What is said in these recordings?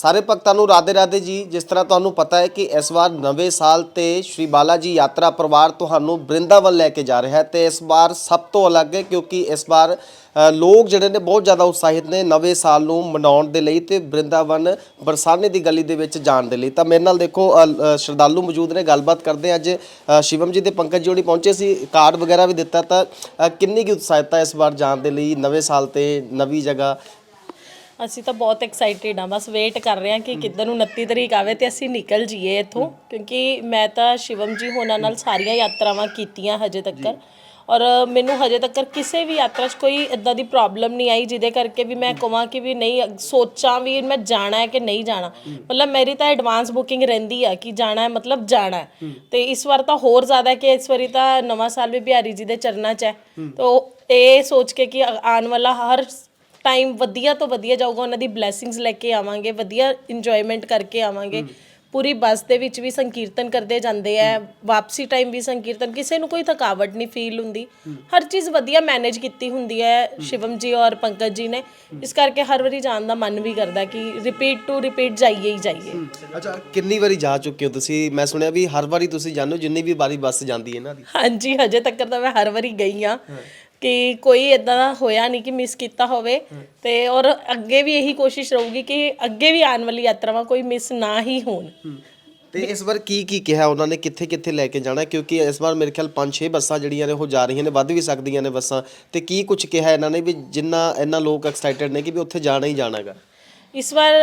ਸਾਰੇ ਭਗਤਾਂ ਨੂੰ ਰਾਧੇ ਰਾਧੇ ਜੀ ਜਿਸ ਤਰ੍ਹਾਂ ਤੁਹਾਨੂੰ ਪਤਾ ਹੈ ਕਿ ਇਸ ਵਾਰ ਨਵੇਂ ਸਾਲ ਤੇ ਸ਼੍ਰੀ ਬਾਲਾ ਜੀ ਯਾਤਰਾ ਪਰਿਵਾਰ ਤੁਹਾਨੂੰ ਬ੍ਰਿੰਦਾਵਨ ਲੈ ਕੇ ਜਾ ਰਿਹਾ ਹੈ ਤੇ ਇਸ ਵਾਰ ਸਭ ਤੋਂ ਅਲੱਗ ਹੈ ਕਿਉਂਕਿ ਇਸ ਵਾਰ ਲੋਕ ਜਿਹੜੇ ਨੇ ਬਹੁਤ ਜ਼ਿਆਦਾ ਉਤਸ਼ਾਹਿਤ ਨੇ ਨਵੇਂ ਸਾਲ ਨੂੰ ਮਨਾਉਣ ਦੇ ਲਈ ਤੇ ਬ੍ਰਿੰਦਾਵਨ ਬਰਸਾਨੇ ਦੀ ਗਲੀ ਦੇ ਵਿੱਚ ਜਾਣ ਦੇ ਲਈ। ਤਾਂ ਮੇਰੇ ਨਾਲ ਦੇਖੋ ਅ, ਸ਼ਰਧਾਲੂ ਮੌਜੂਦ ਨੇ ਗੱਲਬਾਤ ਕਰਦੇ ਅੱਜ ਸ਼ਿਵਮ ਜੀ ਤੇ ਪੰਕਜ ਜੀ ਹੋਣੀ ਪਹੁੰਚੇ ਸੀ ਕਾਰਡ ਵਗੈਰਾ ਵੀ ਦਿੱਤਾ ਤਾਂ ਕਿੰਨੀ ਕੀ ਉਤਸ਼ਾਹਿਤ ਹੈ ਇਸ ਵਾਰ ਜਾਣ ਦੇ ਲਈ ਨਵੇਂ ਸਾਲ ਤੇ ਨਵੀਂ ਜਗ੍ਹਾ ਅਸੀਂ ਤਾਂ ਬਹੁਤ ਐਕਸਾਈਟਿਡ ਆ ਬਸ ਵੇਟ ਕਰ ਰਹੇ ਹਾਂ ਕਿ ਕਿੱਧਰ ਨੂੰ 29 ਤਰੀਕ ਆਵੇ ਤੇ ਅਸੀਂ ਨਿਕਲ ਜਾਈਏ ਇੱਥੋਂ ਕਿਉਂਕਿ ਮੈਂ ਤਾਂ ਸ਼ਿਵਮ ਜੀ ਹੋਣਾ ਨਾਲ ਸਾਰੀਆਂ ਯਾਤਰਾਵਾਂ ਕੀਤੀਆਂ ਹਜੇ ਤੱਕ ਔਰ ਮੈਨੂੰ ਹਜੇ ਤੱਕ ਕਿਸੇ ਵੀ ਯਾਤਰਾ 'ਚ ਕੋਈ ਇਦਾਂ ਦੀ ਪ੍ਰੋਬਲਮ ਨਹੀਂ ਆਈ ਜਿਹਦੇ ਕਰਕੇ ਵੀ ਮੈਂ ਕਹਾਂ ਕਿ ਵੀ ਨਹੀਂ ਸੋਚਾਂ ਵੀ ਮੈਂ ਜਾਣਾ ਹੈ ਕਿ ਨਹੀਂ ਜਾਣਾ। ਮਤਲਬ ਮੇਰੀ ਤਾਂ ਐਡਵਾਂਸ ਬੁਕਿੰਗ ਰਹਿੰਦੀ ਆ ਕਿ ਜਾਣਾ ਹੈ ਮਤਲਬ ਜਾਣਾ ਹੈ। ਤੇ ਇਸ ਵਾਰ ਤਾਂ ਹੋਰ ਜ਼ਿਆਦਾ ਕਿ ਇਸ ਵਾਰੀ ਤਾਂ ਨਵਾਂ ਸਾਲ ਵੀ ਬਿਹਾਰੀ ਜੀ ਦੇ ਚਰਨਾਂ 'ਚ ਹੈ। ਤੋ ਇਹ ਸੋਚ ਕੇ ਕਿ ਆਉਣ ਵਾਲਾ ਹਰ ਟਾਈਮ ਵਧੀਆ ਤੋਂ ਵਧੀਆ ਜਾਊਗਾ ਉਹਨਾਂ ਦੀ ਬਲੇਸਿੰਗਸ ਲੈ ਕੇ ਆਵਾਂਗੇ ਵਧੀਆ ਇੰਜੋਇਮੈਂਟ ਕਰਕੇ ਆਵਾਂਗੇ। ਪੂਰੀ ਬੱਸ ਦੇ ਵਿੱਚ ਵੀ ਸੰਕੀਰਤਨ ਕਰਦੇ ਜਾਂਦੇ ਆ ਵਾਪਸੀ ਟਾਈਮ ਵੀ ਸੰਕੀਰਤਨ ਕਿਸੇ ਨੂੰ ਕੋਈ ਥਕਾਵਟ ਨਹੀਂ ਫੀਲ ਹੁੰਦੀ। ਹਰ ਚੀਜ਼ ਵਧੀਆ ਮੈਨੇਜ ਕੀਤੀ ਹੁੰਦੀ ਹੈ ਸ਼ਿਵਮ ਜੀ ਔਰ ਪੰਕਜ ਜੀ ਨੇ। ਇਸ ਕਰਕੇ ਹਰ ਵਾਰੀ ਜਾਣ ਦਾ ਮਨ ਵੀ ਕਰਦਾ ਕਿ ਰਿਪੀਟ ਟੂ ਰਿਪੀਟ ਜਾਈਏ ਹੀ ਜਾਈਏ। ਅੱਛਾ ਕਿੰਨੀ ਵਾਰੀ ਜਾ ਚੁੱਕੇ ਹੋ ਤੁਸੀਂ? ਮੈਂ ਸੁਣਿਆ ਵੀ ਹਰ ਵਾਰੀ ਤੁਸੀਂ ਜਾਂਦੇ ਹੋ ਜਿੰਨੀ ਵੀ ਵਾਰੀ ਬੱਸ ਜਾਂਦੀ ਹੈ ਇਹਨਾਂ ਦੀ। ਹਾਂਜੀ ਹਜੇ ਤੱਕ ਤਾਂ ਮੈਂ ਹਰ ਵਾਰੀ ਗਈ ਆ ਕਿ ਕੋਈ ਇਦਾਂ ਦਾ ਹੋਇਆ ਨਹੀਂ ਕਿ ਮਿਸ ਕੀਤਾ ਹੋਵੇ। ਤੇ ਔਰ ਅੱਗੇ ਵੀ ਇਹੀ ਕੋਸ਼ਿਸ਼ ਰਹੂਗੀ ਕਿ ਅੱਗੇ ਵੀ ਆਉਣ ਵਾਲੀ ਯਾਤਰਾਵਾਂ ਕੋਈ ਮਿਸ ਨਾ ਹੀ ਹੋਣ। ਤੇ ਇਸ ਵਾਰ ਕੀ ਕੀ ਕਿਹਾ ਉਹਨਾਂ ਨੇ? ਕਿੱਥੇ ਕਿੱਥੇ ਲੈ ਕੇ ਜਾਣਾ? ਕਿਉਂਕਿ ਇਸ ਵਾਰ ਮੇਰੇ ਖਿਆਲ 5-6 ਬੱਸਾਂ ਜਿਹੜੀਆਂ ਨੇ ਉਹ ਜਾ ਰਹੀਆਂ ਨੇ ਵੱਧ ਵੀ ਸਕਦੀਆਂ ਨੇ ਬੱਸਾਂ। ਤੇ ਕੀ ਕੁਝ ਕਿਹਾ ਇਹਨਾਂ ਨੇ ਵੀ ਜਿੰਨਾ ਇਹਨਾਂ ਲੋਕ ਐਕਸਾਈਟਡ ਨੇ ਕਿ ਵੀ ਉੱਥੇ ਜਾਣਾ ਹੀ ਜਾਣਾਗਾ ਇਸ ਵਾਰ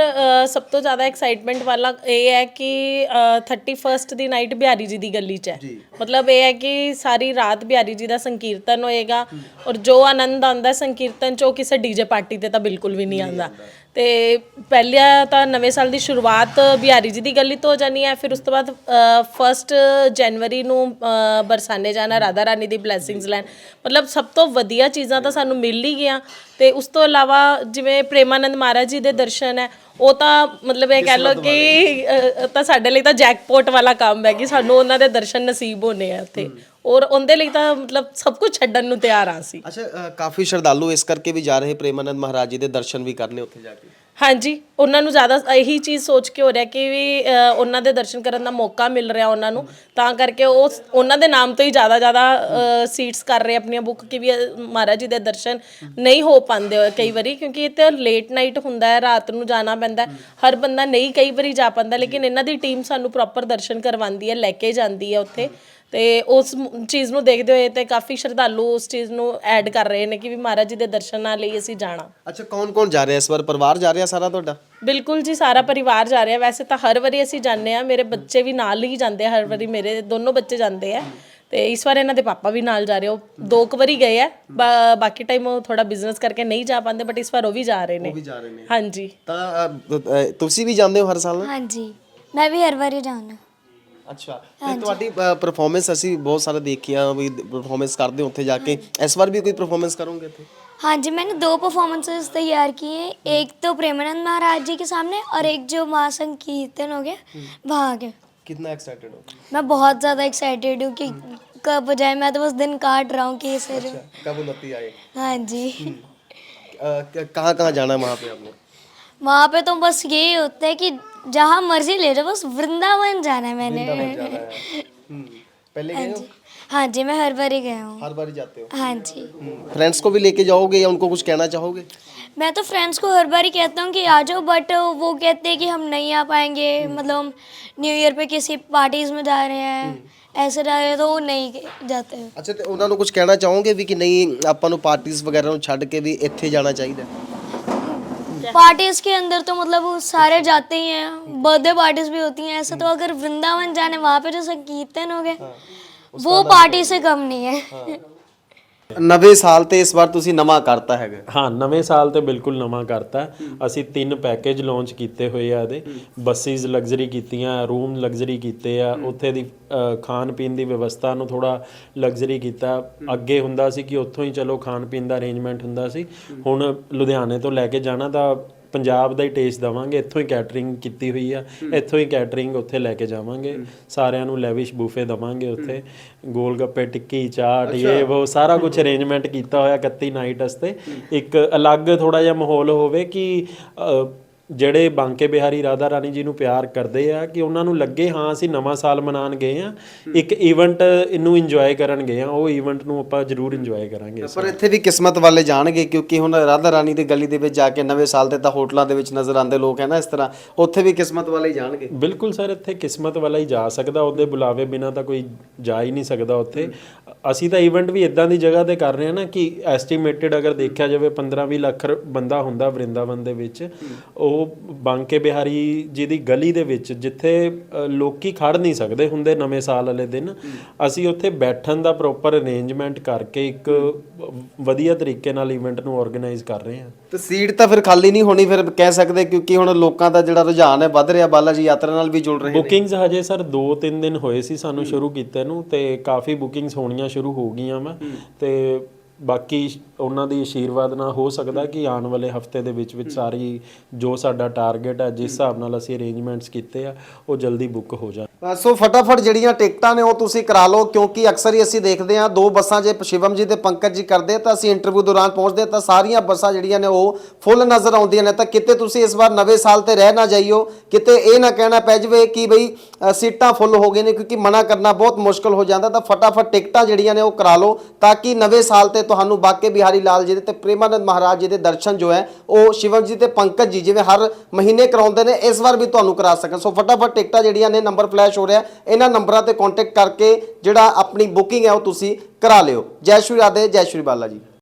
ਸਭ ਤੋਂ ਜ਼ਿਆਦਾ ਐਕਸਾਈਟਮੈਂਟ ਵਾਲਾ ਇਹ ਹੈ ਕਿ ਅ, 31st ਦੀ ਨਾਈਟ ਬਿਹਾਰੀ ਜੀ ਦੀ ਗਲੀ 'ਚ ਹੈ। ਮਤਲਬ ਇਹ ਹੈ ਕਿ ਸਾਰੀ ਰਾਤ ਬਿਹਾਰੀ ਜੀ ਦਾ ਸੰਕੀਰਤਨ ਹੋਏਗਾ ਔਰ ਜੋ ਆਨੰਦ ਆਉਂਦਾ ਸੰਕੀਰਤਨ 'ਚ ਉਹ ਕਿਸੇ ਡੀਜੇ ਪਾਰਟੀ ਤੇ ਤਾਂ ਬਿਲਕੁਲ ਵੀ ਨਹੀਂ ਆਉਂਦਾ। ਤੇ ਪਹਿਲਿਆ ਤਾਂ ਨਵੇਂ ਸਾਲ ਦੀ ਸ਼ੁਰੂਆਤ ਬਿਹਾਰੀ ਜੀ ਦੀ ਗਲੀ ਤੋਂ ਹੋ ਜਾਣੀ ਹੈ ਫਿਰ ਉਸ ਤੋਂ ਬਾਅਦ 1st ਜਨਵਰੀ ਨੂੰ ਅ, ਬਰਸਾਨੇ ਜਾਣਾ ਰਾਧਾ ਰਾਣੀ ਦੀ ਬਲੇਸਿੰਗਸ ਲੈਣ। ਮਤਲਬ ਸਭ ਤੋਂ ਵਧੀਆ ਚੀਜ਼ਾਂ ਤਾਂ ਸਾਨੂੰ ਮਿਲ ਹੀ ਗਈਆਂ। ਤੇ ਉਸ ਤੋਂ ਇਲਾਵਾ ਜਿਵੇਂ ਪ੍ਰੇਮਾਨੰਦ ਮਹਾਰਾਜ ਜੀ ਦੇ ਦਰਸ਼ਨ ਹੈ ਉਹ ਤਾਂ ਮਤਲਬ ਇਹ ਕਹਿ ਲਓ ਕਿ ਅ, ਤਾਂ ਸਾਡੇ ਲਈ ਤਾਂ ਜੈਕਪੋਟ ਵਾਲਾ ਕੰਮ ਹੈ ਕਿ ਸਾਨੂੰ ਉਹਨਾਂ ਦੇ ਦਰਸ਼ਨ ਨਸੀਬ ਹੋਣੇ ਆ ਉੱਥੇ ਔਰ ਉਹਦੇ ਲਈ ਤਾਂ ਮਤਲਬ ਸਭ ਕੁਝ ਛੱਡਣ ਨੂੰ ਤਿਆਰ ਆ ਸੀ ਅੱਛਾ ਅ, ਕਾਫੀ ਸ਼ਰਧਾਲੂ ਇਸ ਕਰਕੇ ਵੀ ਜਾ ਰਹੇ ਪ੍ਰੇਮਾਨੰਦ ਮਹਾਰਾਜ ਜੀ ਦੇ ਦਰਸ਼ਨ ਵੀ ਕਰਨੇ ਉੱਥੇ ਜਾ ਕੇ। ਹਾਂਜੀ ਉਹਨਾਂ ਨੂੰ ਜ਼ਿਆਦਾ ਇਹੀ ਚੀਜ਼ ਸੋਚ ਕੇ ਹੋ ਰਿਹਾ ਕਿ ਵੀ ਅ, ਉਹਨਾਂ ਦੇ ਦਰਸ਼ਨ ਕਰਨ ਦਾ ਮੌਕਾ ਮਿਲ ਰਿਹਾ ਉਹਨਾਂ ਨੂੰ ਤਾਂ ਕਰਕੇ ਉਹ ਉਹਨਾਂ ਦੇ ਨਾਮ ਤੋਂ ਹੀ ਜ਼ਿਆਦਾ ਜ਼ਿਆਦਾ ਸੀਟਸ ਕਰ ਰਹੇ ਆਪਣੀਆਂ ਬੁੱਕ ਕਿ ਵੀ ਅ, ਮਹਾਰਾਜ ਜੀ ਦੇ ਦਰਸ਼ਨ ਨਹੀਂ ਹੋ ਪਾਉਂਦੇ ਹੋਏ ਕਈ ਵਾਰੀ ਕਿਉਂਕਿ ਇਹ ਤੇ ਲੇਟ ਨਾਈਟ ਹੁੰਦਾ ਹੈ ਰਾਤ ਨੂੰ ਜਾਣਾ ਪੈਂਦਾ ਹੈ। ਹਰ ਬੰਦਾ ਨਹੀਂ ਕਈ ਵਾਰੀ ਜਾ ਪਾਉਂਦਾ ਲੇਕਿਨ ਇਹਨਾਂ ਦੀ ਟੀਮ ਸਾਨੂੰ ਪ੍ਰੋਪਰ ਦਰਸ਼ਨ ਕਰਵਾਉਂਦੀ ਹੈ ਲੈ ਕੇ ਜਾਂਦੀ ਹੈ ਉੱਥੇ ਤੇ ਉਸ ਮ- ਚੀਜ਼ ਨੂੰ ਦੇਖਦੇ ਹੋਏ ਤੇ ਕਾਫੀ ਸ਼ਰਧਾਲੂ ਉਸ ਚੀਜ਼ ਨੂੰ ਐਡ ਕਰ ਰਹੇ ਨੇ ਕਿ ਵੀ ਮਹਾਰਾਜ ਜੀ ਦੇ ਦਰਸ਼ਨਾਂ ਲਈ ਅਸੀਂ ਜਾਣਾ। ਅੱਛਾ ਕੌਣ ਕੌਣ ਜਾ ਰਿਹਾ ਇਸ ਵਾਰ? ਪਰਿਵਾਰ ਜਾ ਰਿਹਾ ਸਾਰਾ ਤੁਹਾਡਾ? ਬਿਲਕੁਲ ਜੀ ਸਾਰਾ ਪਰਿਵਾਰ ਜਾ ਰਿਹਾ। ਵੈਸੇ ਤਾਂ ਹਰ ਵਾਰੀ ਅਸੀਂ ਜਾਂਦੇ ਆ ਮੇਰੇ ਬੱਚੇ ਵੀ ਨਾਲ ਹੀ ਜਾਂਦੇ ਆ ਹਰ ਵਾਰੀ ਮੇਰੇ ਦੋਨੋਂ ਬੱਚੇ ਜਾਂਦੇ ਆ। ਤੇ ਇਸ ਵਾਰ ਇਹਨਾਂ ਦੇ ਪਾਪਾ ਵੀ ਨਾਲ ਜਾ ਰਹੇ ਉਹ ਦੋ ਕੁ ਵਾਰੀ ਗਏ ਆ ਬਾ- ਬਾਕੀ ਟਾਈਮ ਉਹ ਥੋੜਾ ਬਿਜ਼ਨਸ ਕਰਕੇ ਨਹੀਂ ਜਾ ਪਾਉਂਦੇ ਬਟ ਇਸ ਵਾਰ ਉਹ ਵੀ ਜਾ ਰਹੇ ਨੇ। ਵੀ ਜਾ ਰਹੇ ਨੇ। ਹਾਂਜੀ। ਤਾਂ ਅ, ਅ, ਤੁਸੀਂ ਵੀ ਜਾਂਦੇ ਹੋ ਹਰ ਸਾਲ? ਹਾਂਜੀ। ਮੈਂ ਵੀ ਹਰ ਵਾਰੀ ਜਾਣਾ ਅੱਛਾ ਤੇ ਤੁਹਾਡੀ ਪਰਫਾਰਮੈਂਸ ਅਸੀਂ ਬਹੁਤ ਸਾਰੇ ਦੇਖੀਆਂ ਵੀ ਪਰਫਾਰਮੈਂਸ ਕਰਦੇ ਹੋ ਉੱਥੇ ਜਾ ਕੇ ਇਸ ਵਾਰ ਵੀ ਕੋਈ ਪਰਫਾਰਮੈਂਸ ਕਰੋਗੇ ਇੱਥੇ हाँ जी मैंने दो परफॉर्मेंसेस तैयार किए हैं एक तो प्रेमानंद महाराज जी के सामने और एक जो माँ संकीर्तन हो गया वहाँ के कितना एक्साइटेड हो मैं बहुत ज़्यादा एक्साइटेड हूँ कि कब हो जाए मैं तो बस दिन काट रहा हूँ कि सर कब उन्नति आए हाँ जी कहाँ कहाँ जाना है वहाँ पे आपने वहाँ पे तो बस यही होता है कि जहाँ मर्जी ले जाओ बस वृंदावन जाना है मैंने हम्म, पहले गए हो हाँ जी मैं हर बार ही गया हूँ हर बार जाते हो हाँ जी फ्रेंड्स को भी लेके जाओगे या उनको कुछ कहना चाहोगे मैं तो फ्रेंड्स को हर बार ही कहता हूँ कि आ जाओ बट वो कहते हैं कि हम नहीं आ पाएंगे मतलब हम न्यू ईयर पे किसी पार्टीज में जा रहे हैं ऐसे जा रहे हैं तो वो नहीं जाते हैं ਅੱਛਾ ਤੇ ਉਹਨਾਂ ਨੂੰ ਕੁਝ ਕਹਿਣਾ ਚਾਹੋਗੇ ਵੀ ਕਿ ਨਹੀਂ ਆਪਾਂ ਨੂੰ ਪਾਰਟੀਆਂ ਵਗੈਰਾ ਨੂੰ ਛੱਡ ਕੇ ਵੀ ਇੱਥੇ ਜਾਣਾ ਚਾਹੀਦਾ पार्टीज के अंदर तो मतलब वो सारे जाते ही हैं बर्थडे पार्टीज भी होती हैं ऐसे तो अगर वृंदावन जाने वहाँ पे जो संकीर्तन हो गए वो पार्टी से कम नहीं है ਨਵੇਂ ਸਾਲ ਤੇ ਇਸ ਵਾਰ ਤੁਸੀਂ ਨਵਾਂ ਕਰਤਾ ਹੈਗਾ। ਹਾਂ, ਨਵੇਂ ਸਾਲ ਤੇ ਬਿਲਕੁਲ ਨਵਾਂ ਕਰਤਾ। ਅਸੀਂ ਤਿੰਨ ਪੈਕੇਜ ਲਾਂਚ ਕੀਤੇ ਹੋਏ ਆ ਇਹਦੇ। ਬੱਸਿਸ ਲਗਜ਼ਰੀ ਕੀਤੀਆਂ ਰੂਮ ਲਗਜ਼ਰੀ ਕੀਤੇ ਆ। ਉੱਥੇ ਦੀ ਖਾਣ ਪੀਣ ਦੀ ਵਿਵਸਥਾ ਨੂੰ ਥੋੜਾ ਲਗਜ਼ਰੀ ਕੀਤਾ। ਅੱਗੇ ਹੁੰਦਾ ਸੀ ਕਿ ਉੱਥੋਂ ਹੀ ਚਲੋ ਖਾਣ ਪੀਣ ਦਾ ਅਰੇਂਜਮੈਂਟ ਹੁੰਦਾ ਸੀ। ਹੁਣ ਲੁਧਿਆਣੇ ਤੋਂ ਲੈ ਕੇ ਜਾਣਾ ਤਾਂ ਪੰਜਾਬ ਦਾ ਹੀ ਟੇਸਟ ਦਵਾਂਗੇ। ਇੱਥੋਂ ਹੀ ਕੈਟਰਿੰਗ ਕੀਤੀ ਹੋਈ ਆ। ਇੱਥੋਂ ਹੀ ਕੈਟਰਿੰਗ ਉੱਥੇ ਲੈ ਕੇ ਜਾਵਾਂਗੇ। ਸਾਰਿਆਂ ਨੂੰ ਲੈਵਿਸ਼ ਬੂਫੇ ਦਵਾਂਗੇ ਉੱਥੇ। ਗੋਲ ਗੱਪੇ ਟਿੱਕੀ ਚਾਟ ਇਹ ਉਹ ਸਾਰਾ ਕੁਝ ਅਰੇਂਜਮੈਂਟ ਕੀਤਾ ਹੋਇਆ 31 ਨਾਈਟ ਵਾਸਤੇ। ਇੱਕ ਅਲੱਗ ਥੋੜਾ ਜਿਹਾ ਮਾਹੌਲ ਹੋਵੇ ਕਿ ਜਿਹੜੇ ਬਾਂਕੇ ਬਿਹਾਰੀ ਰਾਧਾ ਰਾਣੀ ਜੀ ਨੂੰ ਪਿਆਰ ਕਰਦੇ ਆ ਕਿ ਉਹਨਾਂ ਨੂੰ ਲੱਗੇ ਹਾਂ ਅਸੀਂ ਨਵਾਂ ਸਾਲ ਮਨਾਉਣ ਗਏ ਆ ਇੱਕ ਇਵੈਂਟ ਇਹਨੂੰ ਇੰਜੋਏ ਕਰਨ ਗਏ ਆ ਉਹ ਇਵੈਂਟ ਨੂੰ ਆਪਾਂ ਜ਼ਰੂਰ ਇੰਜੋਏ ਕਰਾਂਗੇ ਪਰ ਇੱਥੇ ਵੀ ਕਿਸਮਤ ਵਾਲੇ ਜਾਣਗੇ ਕਿਉਂਕਿ ਹੁਣ ਰਾਧਾ ਰਾਣੀ ਦੀ ਗਲੀ ਦੇ ਵਿੱਚ ਜਾ ਕੇ ਨਵੇਂ ਸਾਲ ਤੇ ਤਾਂ ਹੋਟਲਾਂ ਦੇ ਵਿੱਚ ਨਜ਼ਰ ਆਉਂਦੇ ਲੋਕ ਹੈ ਨਾ ਇਸ ਤਰ੍ਹਾਂ ਉੱਥੇ ਵੀ ਕਿਸਮਤ ਵਾਲੇ ਜਾਣਗੇ। ਬਿਲਕੁਲ ਸਰ ਇੱਥੇ ਕਿਸਮਤ ਵਾਲਾ ਹੀ ਜਾ ਸਕਦਾ ਉਹਦੇ ਬੁਲਾਵੇ ਬਿਨਾ ਤਾਂ ਕੋਈ ਜਾ ਹੀ ਨਹੀਂ ਸਕਦਾ ਉੱਥੇ। ਅਸੀਂ ਤਾਂ ਇਵੈਂਟ ਵੀ ਇਦਾਂ ਦੀ ਜਗ੍ਹਾ ਤੇ ਕਰ ਰਹੇ ਹਾਂ ਨਾ ਕਿ ਐਸਟੀਮੇਟਡ ਅਗਰ ਦੇਖਿਆ ਜਾਵੇ 15-20 ਲੱਖ ਬੰਦਾ ਹੁੰਦਾ ਵਰਿੰਦਾਵਨ ਦੇ ਵਿੱਚ ਉਹ ਬਾਂਕੇ ਬਿਹਾਰੀ ਜੀ ਦੀ ਗਲੀ ਦੇ ਵਿੱਚ ਜਿੱਥੇ ਲੋਕੀ ਖੜ ਨਹੀਂ ਸਕਦੇ ਹੁੰਦੇ ਨਵੇਂ ਸਾਲ ਵਾਲੇ ਦਿਨ ਅਸੀਂ ਉੱਥੇ ਬੈਠਣ ਦਾ ਪ੍ਰੋਪਰ ਅਰੇਂਜਮੈਂਟ ਕਰਕੇ ਇੱਕ ਵਧੀਆ ਤਰੀਕੇ ਨਾਲ ਇਵੈਂਟ ਨੂੰ ਆਰਗੇਨਾਈਜ਼ ਕਰ ਰਹੇ ਹਾਂ। ਤੇ ਸੀਟ ਤਾਂ ਫਿਰ ਖਾਲੀ ਨਹੀਂ ਹੋਣੀ ਫਿਰ ਕਹਿ ਸਕਦੇ ਕਿਉਂਕਿ ਹੁਣ ਲੋਕਾਂ ਦਾ ਜਿਹੜਾ ਰੁਝਾਨ ਹੈ ਵੱਧ ਰਿਹਾ ਬਾਲਾ ਜੀ ਯਾਤਰਾ ਨਾਲ ਵੀ ਜੁੜ ਰਹੇ ਨੇ। ਬੁਕਿੰਗਸ ਹਜੇ ਸਰ 2-3 ਦਿਨ ਹੋਏ ਸੀ ਸਾਨੂੰ ਸ਼ੁਰੂ ਕੀਤੇ ਨੂੰ ਤੇ ਕਾਫੀ ਬੁਕਿੰਗਸ ਹੋਣੀਆਂ ਸ਼ੁਰੂ ਹੋ ਗਈਆਂ ਵਾ ਤੇ ਬਾਕੀ ਉਹਨਾਂ ਦੀ ਆਸ਼ੀਰਵਾਦ ਨਾਲ ਹੋ ਸਕਦਾ ਕਿ ਆਉਣ ਵਾਲੇ ਹਫ਼ਤੇ ਦੇ ਵਿੱਚ ਵਿੱਚ ਸਾਰੀ ਜੋ ਸਾਡਾ ਟਾਰਗੇਟ ਹੈ ਜਿਸ ਹਿਸਾਬ ਨਾਲ ਅਸੀਂ ਅਰੇਂਜਮੈਂਟਸ ਕੀਤੇ ਆ ਉਹ ਜਲਦੀ ਬੁੱਕ ਹੋ ਜਾਣ। ਸੋ ਫਟਾਫਟ ਜਿਹੜੀਆਂ ਟਿਕਟਾਂ ਨੇ ਉਹ ਤੁਸੀਂ ਕਰਾ ਲਓ ਕਿਉਂਕਿ ਅਕਸਰ ਹੀ ਅਸੀਂ ਦੇਖਦੇ ਹਾਂ ਦੋ ਬੱਸਾਂ ਜੇ ਸ਼ਿਵਮ ਜੀ ਤੇ ਪੰਕਜ ਜੀ ਕਰਦੇ ਤਾਂ ਅਸੀਂ ਇੰਟਰਵਿਊ ਦੌਰਾਨ ਪਹੁੰਚਦੇ ਤਾਂ ਸਾਰੀਆਂ ਬੱਸਾਂ ਜਿਹੜੀਆਂ ਨੇ ਉਹ ਫੁੱਲ ਨਜ਼ਰ ਆਉਂਦੀਆਂ ਨੇ। ਤਾਂ ਕਿਤੇ ਤੁਸੀਂ ਇਸ ਵਾਰ ਨਵੇਂ ਸਾਲ ਤੇ ਰਹਿ ਨਾ ਜਾਈਓ ਕਿਤੇ ਇਹ ਨਾ ਕਹਿਣਾ ਪੈ ਜਾਵੇ ਕਿ ਬਈ ਸੀਟਾਂ ਫੁੱਲ ਹੋ ਗਏ ਨੇ ਕਿਉਂਕਿ ਮਨਾ ਕਰਨਾ ਬਹੁਤ ਮੁਸ਼ਕਲ ਹੋ ਜਾਂਦਾ ਤਾਂ ਫਟਾਫਟ ਟਿਕਟਾਂ ਜਿਹੜੀਆਂ ਨੇ ਉਹ ਕਰਾ ਲਓ ਤਾਂ ਕਿ ਨਵੇਂ ਸਾਲ ਤੇ ਤੁਹਾਨੂੰ ਬਾਕੇ ਬਿਹਾਰੀ ਲਾਲ ਜੀ ਦੇ ਤੇ ਪ੍ਰੇਮਾਨੰਦ ਮਹਾਰਾਜ ਜੀ ਦੇ ਦਰਸ਼ਨ ਜੋ ਹੈ, ਉਹ ਸ਼ਿਵਮ ਜੀ ਤੇ ਪੰਕਜ ਜੀ ਜਿਵੇਂ ਹਰ ਮਹੀਨੇ ਕਰਾਉਂਦੇ ਨੇ, ਇਸ ਵਾਰ ਵੀ ਤੁਹਾਨੂੰ ਕਰਾ ਸਕਣ। ਸੋ ਫਟਾਫਟ ਟਿਕਟਾਂ ਜਿਹੜੀਆਂ ਨੇ ਨੰਬਰ ਫਲੈਸ਼ ਹੋ ਰਿਹਾ ਇਹਨਾਂ ਨੰਬਰਾਂ ਤੇ ਕੰਟੈਕਟ ਕਰਕੇ ਜਿਹੜਾ ਆਪਣੀ ਬੁਕਿੰਗ ਹੈ, ਉਹ ਤੁਸੀਂ ਕਰਾ ਲਿਓ। ਜੈ ਸ਼੍ਰੀ ਰਾਧੇ, ਜੈ ਸ਼੍ਰੀ ਬਾਲਾ ਜੀ।